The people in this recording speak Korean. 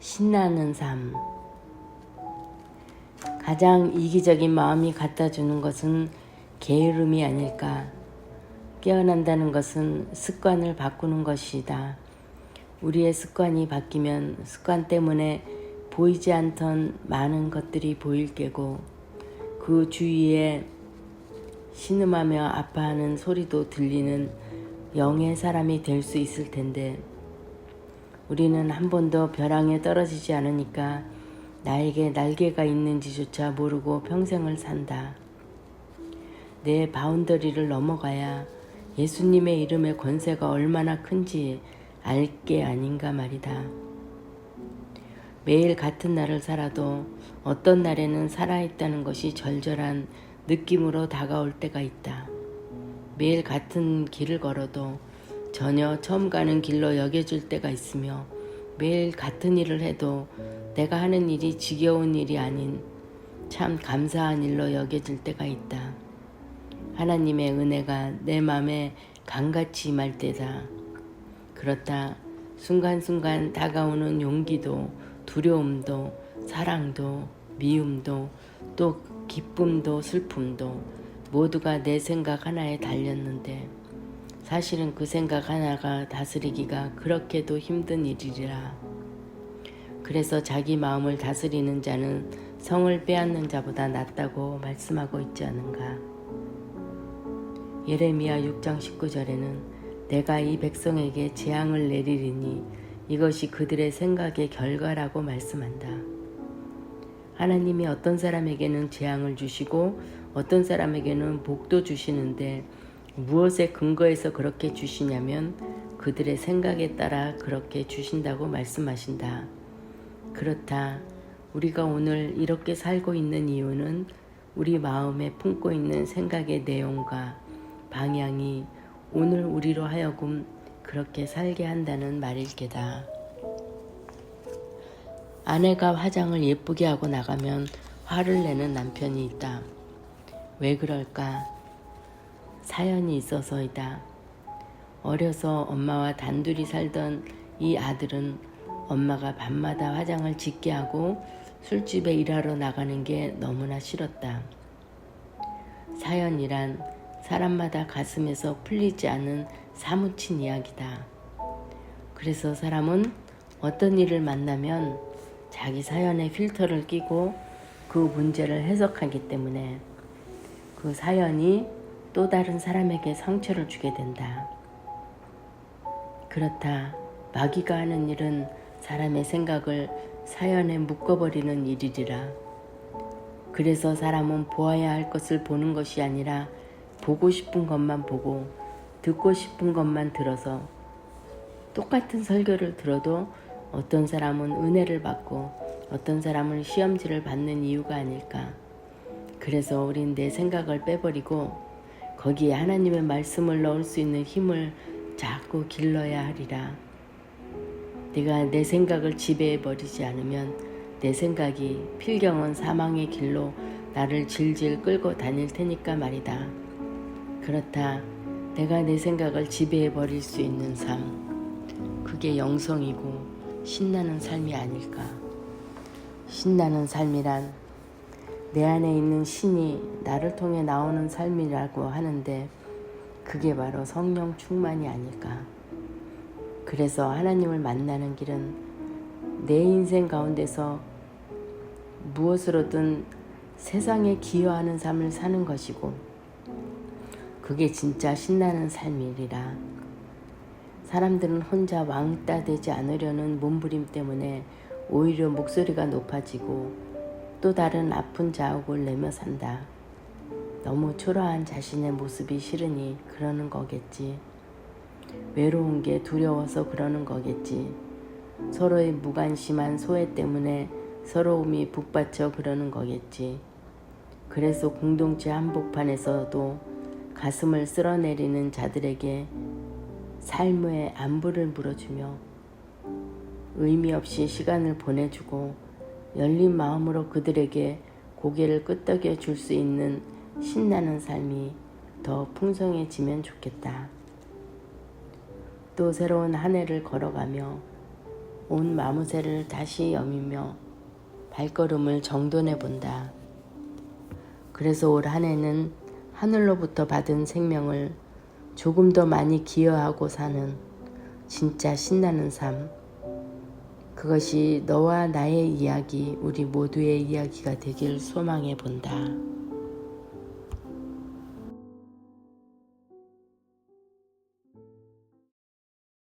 신나는 삶. 가장 이기적인 마음이 갖다 주는 것은 게으름이 아닐까. 깨어난다는 것은 습관을 바꾸는 것이다. 우리의 습관이 바뀌면 습관 때문에 보이지 않던 많은 것들이 보일 게고 그 주위에 신음하며 아파하는 소리도 들리는 영의 사람이 될 수 있을 텐데 우리는 한 번도 벼랑에 떨어지지 않으니까 나에게 날개가 있는지조차 모르고 평생을 산다. 내 바운더리를 넘어가야 예수님의 이름의 권세가 얼마나 큰지 알 게 아닌가 말이다. 매일 같은 날을 살아도 어떤 날에는 살아있다는 것이 절절한 느낌으로 다가올 때가 있다. 매일 같은 길을 걸어도 전혀 처음 가는 길로 여겨질 때가 있으며 매일 같은 일을 해도 내가 하는 일이 지겨운 일이 아닌 참 감사한 일로 여겨질 때가 있다. 하나님의 은혜가 내 마음에 강같이 임할 때다. 그렇다. 순간순간 다가오는 용기도 두려움도 사랑도 미움도 또 기쁨도 슬픔도 모두가 내 생각 하나에 달렸는데 사실은 그 생각 하나가 다스리기가 그렇게도 힘든 일이라. 그래서 자기 마음을 다스리는 자는 성을 빼앗는 자보다 낫다고 말씀하고 있지 않은가. 예레미야 6장 19절에는 내가 이 백성에게 재앙을 내리리니 이것이 그들의 생각의 결과라고 말씀한다. 하나님이 어떤 사람에게는 재앙을 주시고 어떤 사람에게는 복도 주시는데 무엇에 근거해서 그렇게 주시냐면 그들의 생각에 따라 그렇게 주신다고 말씀하신다. 그렇다. 우리가 오늘 이렇게 살고 있는 이유는 우리 마음에 품고 있는 생각의 내용과 방향이 오늘 우리로 하여금 그렇게 살게 한다는 말일 게다. 아내가 화장을 예쁘게 하고 나가면 화를 내는 남편이 있다. 왜 그럴까? 사연이 있어서이다. 어려서 엄마와 단둘이 살던 이 아들은 엄마가 밤마다 화장을 짙게 하고 술집에 일하러 나가는 게 너무나 싫었다. 사연이란 사람마다 가슴에서 풀리지 않은 사무친 이야기다. 그래서 사람은 어떤 일을 만나면 자기 사연에 필터를 끼고 그 문제를 해석하기 때문에 그 사연이 또 다른 사람에게 상처를 주게 된다. 그렇다. 마귀가 하는 일은 사람의 생각을 사연에 묶어버리는 일이리라. 그래서 사람은 보아야 할 것을 보는 것이 아니라 보고 싶은 것만 보고 듣고 싶은 것만 들어서 똑같은 설교를 들어도 어떤 사람은 은혜를 받고 어떤 사람은 시험지를 받는 이유가 아닐까. 그래서 우린 내 생각을 빼버리고 거기에 하나님의 말씀을 넣을 수 있는 힘을 자꾸 길러야 하리라. 내가 내 생각을 지배해 버리지 않으면 내 생각이 필경은 사망의 길로 나를 질질 끌고 다닐 테니까 말이다. 그렇다. 내가 내 생각을 지배해 버릴 수 있는 삶. 그게 영성이고 신나는 삶이 아닐까. 신나는 삶이란 내 안에 있는 신이 나를 통해 나오는 삶이라고 하는데 그게 바로 성령 충만이 아닐까. 그래서 하나님을 만나는 길은 내 인생 가운데서 무엇으로든 세상에 기여하는 삶을 사는 것이고 그게 진짜 신나는 삶이리라. 사람들은 혼자 왕따 되지 않으려는 몸부림 때문에 오히려 목소리가 높아지고 또 다른 아픈 자욱을 내며 산다. 너무 초라한 자신의 모습이 싫으니 그러는 거겠지. 외로운 게 두려워서 그러는 거겠지. 서로의 무관심한 소외 때문에 서러움이 북받쳐 그러는 거겠지. 그래서 공동체 한복판에서도 가슴을 쓸어내리는 자들에게 삶의 안부를 물어주며 의미 없이 시간을 보내주고 열린 마음으로 그들에게 고개를 끄덕여 줄 수 있는 신나는 삶이 더 풍성해지면 좋겠다. 또 새로운 한 해를 걸어가며 온 마무새를 다시 여미며 발걸음을 정돈해 본다. 그래서 올 한 해는 하늘로부터 받은 생명을 조금 더 많이 기여하고 사는 진짜 신나는 삶. 그것이 너와 나의 이야기, 우리 모두의 이야기가 되길 소망해 본다.